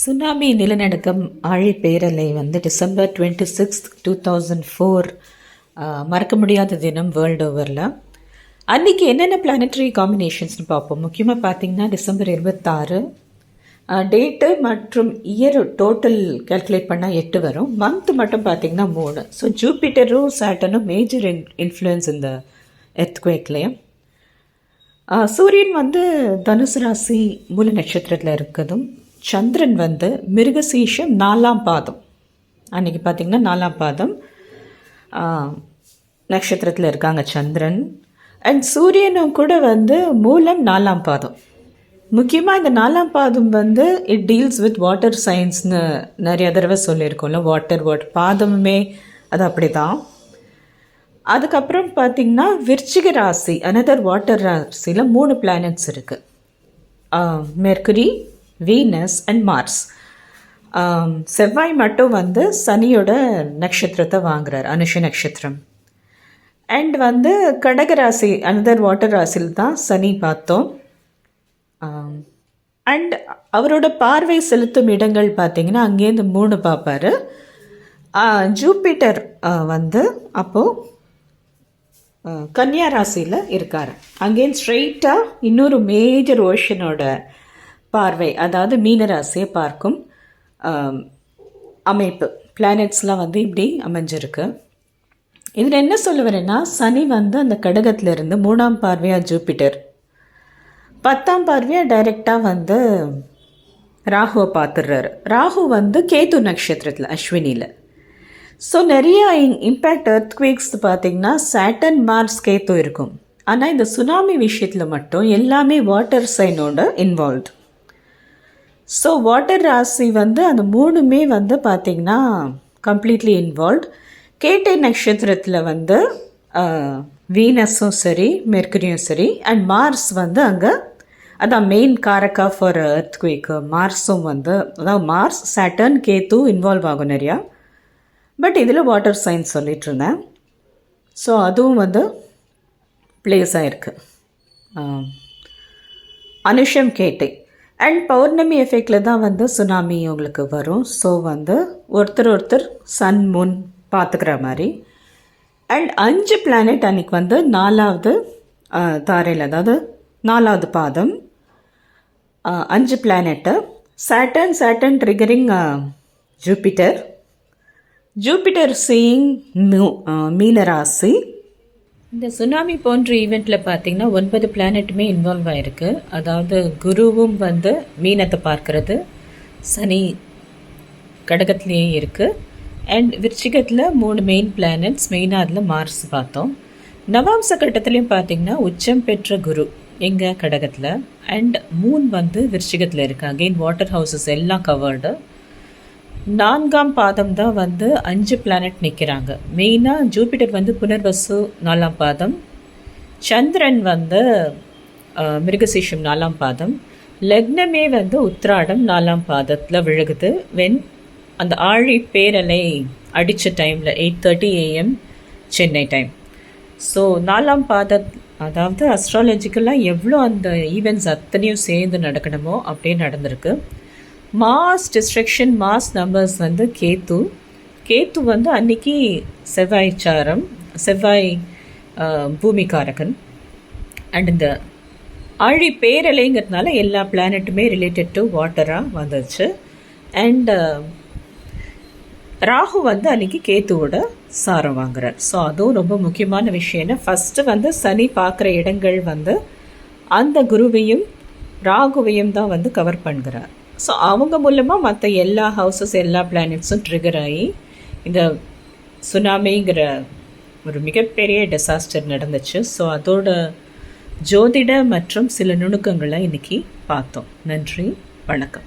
Tsunami நிலநடுக்கம் ஆழி பேரலை வந்து December twenty sixth two thousand four மறக்க முடியாத தினம் வேர்ல்டு ஓவரில் அன்றைக்கி என்னென்ன பிளானட்டரி காம்பினேஷன்ஸ்னு பார்ப்போம். முக்கியமாக பார்த்தீங்கன்னா டிசம்பர் இருபத்தாறு டேட்டு மற்றும் இயர் டோட்டல் கால்குலேட் பண்ணால் எட்டு வரும். மந்த் மட்டும் பார்த்தீங்கன்னா மூணு. ஸோ ஜூபிட்டரும் சாட்டனும் மேஜர் இன் இன்ஃப்ளூயன்ஸ் இந்த எர்த்குவேக்லேயும் சூரியன் வந்து தனுசு ராசி மூல நட்சத்திரத்தில் இருக்கதும் சந்திரன் வந்து மிருகசீஷம் நாலாம் பாதம். அன்றைக்கி பார்த்திங்கன்னா நாலாம் பாதம். நட்சத்திரத்தில் இருக்காங்க சந்திரன். அண்ட் சூரியனும் கூட வந்து மூலம் நாலாம் பாதம். முக்கியமாக இந்த நாலாம் பாதம் வந்து இட் டீல்ஸ் வித் வாட்டர் சயின்ஸ்னு நிறைய தடவை சொல்லியிருக்கோம்ல. வாட்டர் வாட்டர் பாதமுமே அது அப்படி தான் அதுக்கப்புறம் பார்த்திங்கன்னா விருச்சிக ராசி அனதர் வாட்டர் ராசியில் மூணு பிளானட்ஸ் இருக்குது மெர்குரி வீனஸ் அண்ட் மார்ஸ் செவ்வாய் மட்டும் வந்து சனியோட நட்சத்திரத்தை வாங்குறார் அனுஷ நட்சத்திரம். அண்ட் வந்து கடகராசி அனதர் வாட்டர் ராசியில் தான் சனி பார்த்தோம். அண்ட் அவரோட பார்வை செலுத்தும் இடங்கள் பார்த்தீங்கன்னா அங்கேருந்து மூணு பார்ப்பார். ஜூப்பிட்டர் வந்து அப்போது கன்னியா ராசியில் இருக்கார். அங்கேருந்து ஸ்ட்ரெயிட்டாக இன்னொரு மேஜர் ஓஷனோட பார்வை அதாவது மீனராசியை பார்க்கும் அமைப்பு. பிளானட்ஸ்லாம் வந்து இப்படி அமைஞ்சிருக்கு. இதில் என்ன சொல்ல வரேன்னா சனி வந்து அந்த கடகத்திலிருந்து மூணாம் பார்வையாக ஜூப்பிட்டர் பத்தாம் பார்வையாக டைரெக்டாக வந்து ராகுவை பார்த்துடுறாரு. ராகு வந்து கேத்து நட்சத்திரத்தில் அஸ்வினியில். ஸோ நிறைய இம்பேக்ட் எர்த் குவேக்ஸ் பார்த்திங்கன்னா சேட்டன் மார்ஸ் கேத்து இருக்கும். ஆனால் இந்த சுனாமி விஷயத்தில் மட்டும் எல்லாமே வாட்டர் சைனோட இன்வால்வ்டு ஸோ வாட்டர் ராசி வந்து அந்த மூணுமே வந்து பார்த்திங்கன்னா கம்ப்ளீட்லி இன்வால்வ் கேட்டை நட்சத்திரத்தில் வந்து வீனஸும் சரி மெர்குரியும் சரி அண்ட் மார்ஸ் வந்து அங்கே அதான் மெயின் காரக்கா ஃபார் எர்த் குயிக்கு மார்ஸும் வந்து அதாவது மார்ஸ் சேட்டர்ன் கேத்து இன்வால்வ் ஆகும் நிறையா. பட் இதில் வாட்டர் சயின்ஸ் சொல்லிட்டு இருந்தேன். ஸோ அதுவும் வந்து ப்ளேஸ் ஆகிருக்கு அனுஷம் கேட்டை. அண்ட் பௌர்ணமி எஃபெக்டில் தான் வந்து சுனாமி உங்களுக்கு வரும். ஸோ வந்து ஒருத்தர் ஒருத்தர் சன் முன் பார்த்துக்கிற மாதிரி. அண்ட் அஞ்சு பிளானெட் அன்றைக்கி வந்து நாலாவது தாரையில் அதாவது நாலாவது பாதம். அஞ்சு planet Saturn Saturn triggering Jupiter Jupiter seeing மீனராசி. இந்த சுனாமி போன்ற ஈவெண்ட்டில் பார்த்தீங்கன்னா ஒன்பது பிளானெட்டுமே இன்வால்வ் ஆகிருக்கு அதாவது குருவும் வந்து மீனத்தை பார்க்கறது. சனி கடகத்துலேயே இருக்குது அண்ட் விருச்சிகத்தில் மூணு மெயின் பிளானட்ஸ் மெயினாக அதில் மார்ஸ் பார்த்தோம். நவாம்ச கட்டத்துலேயும் பார்த்தீங்கன்னா உச்சம் பெற்ற குரு எங்கள் கடகத்தில். அண்ட் மூன் வந்து விருச்சிகத்தில் இருக்குது அகெயின் வாட்டர் ஹவுசஸ் எல்லாம் கவர்டு நான்காம் பாதம் தான் வந்து அஞ்சு பிளானட் நிற்கிறாங்க மெயினாக ஜூபிட்டர் வந்து புனர்வசு நாலாம் பாதம். சந்திரன் வந்து மிருகசீஷம் நாலாம் பாதம். லக்னமே வந்து உத்ராடம் நாலாம் பாதத்தில் விழுகுது. வென் அந்த ஆழி பேரலை அடித்த டைமில் eight thirty AM Chennai time so நாலாம் பாத அதாவது அஸ்ட்ராலஜிக்கலாக எவ்வளோ அந்த ஈவெண்ட்ஸ் அத்தனையும் சேர்ந்து நடக்கணுமோ அப்படியே நடந்திருக்கு. மாஸ் டிஸ்ட்ரக்ஷன் மாஸ் நம்பர்ஸ் வந்து கேத்து. கேத்து வந்து அன்னைக்கு செவ்வாய் சாரம் செவ்வாய் பூமிகாரகன் அண்ட் இந்த ஆழி பேரலைங்கிறதுனால எல்லா பிளானட்டுமே ரிலேட்டட் டு வாட்டராக வந்துச்சு அண்ட் ராகு வந்து அன்றைக்கி கேத்துவோட சாரம் வாங்குறார். ஸோ அதுவும் ரொம்ப முக்கியமான விஷயம்னா ஃபஸ்ட்டு வந்து சனி பார்க்குற இடங்கள் வந்து அந்த குருவையும் ராகுவையும் தான் வந்து கவர் பண்ணுறார் ஸோ அவங்க மூலமாக மற்ற எல்லா ஹவுசஸ் எல்லா பிளானட்ஸும் ட்ரிகர் ஆகி இந்த சுனாமிங்கிற ஒரு மிகப்பெரிய டிசாஸ்டர் நடந்துச்சு. ஸோ அதோட ஜோதிட மற்றும் சில நுணுக்கங்களை இன்றைக்கி பார்த்தோம். நன்றி வணக்கம்.